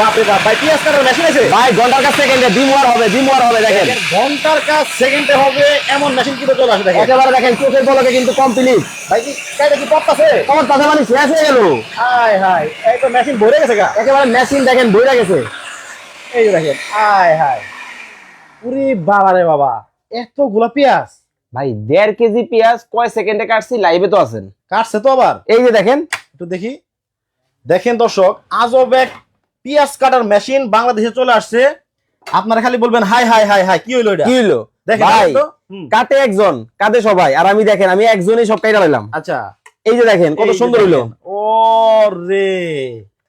বাপরে বাপ ভাই পিয়াজ কাটার মেশিন আছে? ভাই ঘণ্টার কাছ সেকেন্ডে ডিমওয়ার হবে ডিমওয়ার হবে দেখেন। দেখেন, ঘণ্টার কাজ সেকেন্ডে হবে এমন মেশিন কিন্তু চলে আসে দেখেন। একেবারে দেখেন চোখের পলকে কিন্তু কমপ্লিট ভাই কি কাইটা কি পড়তাছে তোমার কথা মানে শেষ হয়ে গেল। হাই হাই এই তো মেশিন ভরে গেছে গা। একেবারে মেশিন দেখেন বইরা গেছে। এই দেখেন হাই হাই পুরি বাবা রে বাবা এতগুলা পেঁয়াজ। ভাই দেড় কেজি পেঁয়াজ কয় সেকেন্ডে কাটছি লাইভে তো আছেন। কাটছে তো আবার। এই যে দেখেন। একটু দেখি। দেখেন দর্শক আজব এক পেঁয়াজ কাটার মেশিন বাংলাদেশে চলে আসছে। আপনারা খালি বলবেন হাই হাই হাই হাই কি হইল এটা? কি হলো দেখেন ভাই কাটে একজন কাটে সবাই। আর আমি দেখেন আমি একজনই সব কাইটা লাইলাম আচ্ছা। এই যে দেখেন কত সুন্দর হইল। ও রে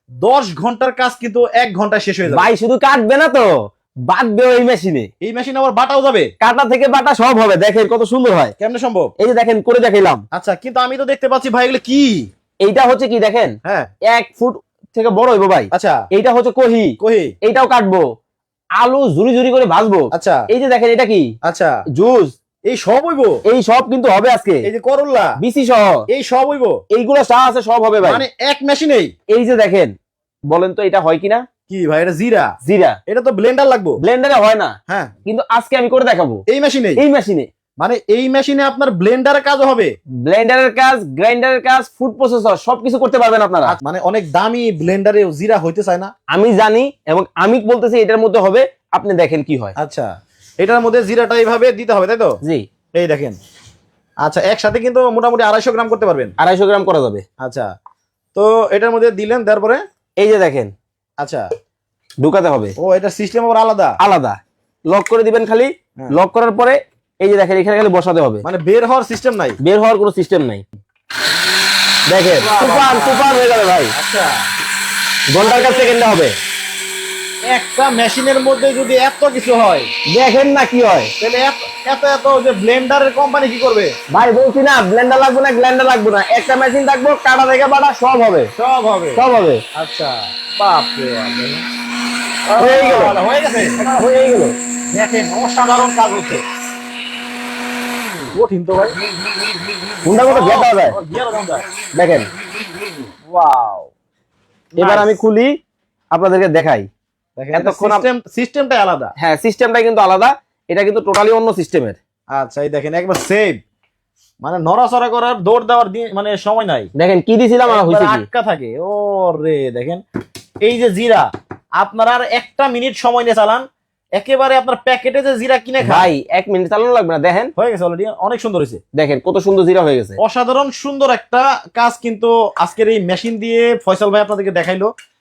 দশ ঘণ্টার কাজ কিন্তু এক ঘন্টায় শেষ হয়ে যাবে। ভাই শুধু কাটবে না তো বাটবে এই মেশিনে। এই মেশিন আবার বাটাও যাবে? কাটা থেকে বাটা সব হবে দেখেন কত সুন্দর হয়। কেমনে সম্ভব? এই যে দেখেন করে দেখাইলাম। আচ্ছা কিন্তু আমি তো দেখতে পাচ্ছি ভাই এগুলো কি? এইটা হচ্ছে কি দেখেন? হ্যাঁ। এক ফুট থেকে বড় হইবো ভাই। আচ্ছা। এইটা হচ্ছে কহি। কহি। এইটাও কাটবো। আলু ঝুরি ঝুরি করে ভাজবো। আচ্ছা। এই যে দেখেন এটা কি? আচ্ছা। জুস। এই সব হইব? এই সব কিন্তু হবে আজকে। এই যে করল্লা বিসি সহ। এই সব হইব? এইগুলো চা আছে সব হবে ভাই। মানে এক মেশিনেই? এই যে দেখেন বলেন তো এটা হয় কিনা? কি ভাই এটা জিরা? জিরা। এটা তো ব্লেন্ডার লাগবো? ব্লেন্ডারে হয় না। হ্যাঁ। কিন্তু আজকে আমি করে দেখাবো। এই মেশিনে এই মেশিনে। মানে এই মেশিনে আপনার ব্লেন্ডারের কাজ হবে। ব্লেন্ডারের কাজ গ্রাইন্ডারের কাজ ফুড প্রসেসর সবকিছু করতে পারবেন আপনারা। মানে অনেক দামি ব্লেন্ডারে জিরা হইতে চায় না। আমি জানি এবং আমি বলতেছি এটার মধ্যে হবে আপনি দেখেন কি হয়। আচ্ছা এটার মধ্যে জিরাটা এইভাবে দিতে হবে তাই তো? জি। এই দেখেন। আচ্ছা একসাথে কিন্তু মোটামুটি আড়াইশো গ্রাম করতে পারবেন। আড়াইশো গ্রাম করা যাবে। আচ্ছা তো এটার মধ্যে দিলেন তারপরে? এই যে দেখেন। আচ্ছা। ঢুকাতে হবে। ও এটা সিস্টেম আবার আলাদা? আলাদা। লক করে দিবেন খালি। হ্যাঁ। লক করার পরে এই যে দেখেন এখানে খালি বসাতে হবে। মানে বের হওয়ার সিস্টেম নাই। বের হওয়ার কোনো সিস্টেম নাই। দেখেন তুফান তুফান হয়ে যাবে ভাই। আচ্ছা। ঘণ্টার কাছ সেকেন্ডে হবে। একটা মেশিনের মধ্যে যদি এত কিছু হয় দেখেন না কি হয়। তাহলে এত- এত যে ব্লেন্ডারের কোম্পানি কি করবে? ভাই বলছি না ব্লেন্ডার লাগবে না গ্ল্যান্ডার লাগবে না। একটা মেশিন থাকব কাটা থেকে বাটা সব হবে। সব হবে। সব হবে। আচ্ছা বাপ। হয়ে গেল। হয়ে গেছে। হয়ে গেল। দেখেন অসাধারণ কাজ হচ্ছে। কঠিন তো ভাই। কত দেওয়া যায়। দেখেন। ওয়াও এবার আমি খুলি আপনাদেরকে দেখাই। এতক্ষণ সিস্টেমটাই আলাদা। হ্যাঁ কিন্তু আলাদা। এটা কিন্তু টোটালি অন্য সিস্টেমের আচ্ছা এই দেখেন একবার সেভ মানে নড়াচড়া করার দৌড় দেওয়ার মানে সময় নাই। দেখেন কি দিছিলাম আর হয়েছে কি? আটকা থাকে। ও রে দেখেন। এই যে জিরা আপনারা আর একটা মিনিট সময় নিয়ে চালান। একেবারে আপনার প্যাকেটে যে জিরা কিনে খাই ভাই এক মিনিট চালানো লাগবে না দেখেন। হয়ে গেছে অলরেডি অনেক সুন্দর হয়েছে। দেখেন কত সুন্দর জিরা হয়ে গেছে। অসাধারণ সুন্দর একটা কাজ কিন্তু আজকের এই মেশিন দিয়ে ফয়সাল ভাই আপনাদেরকে দেখাইলো।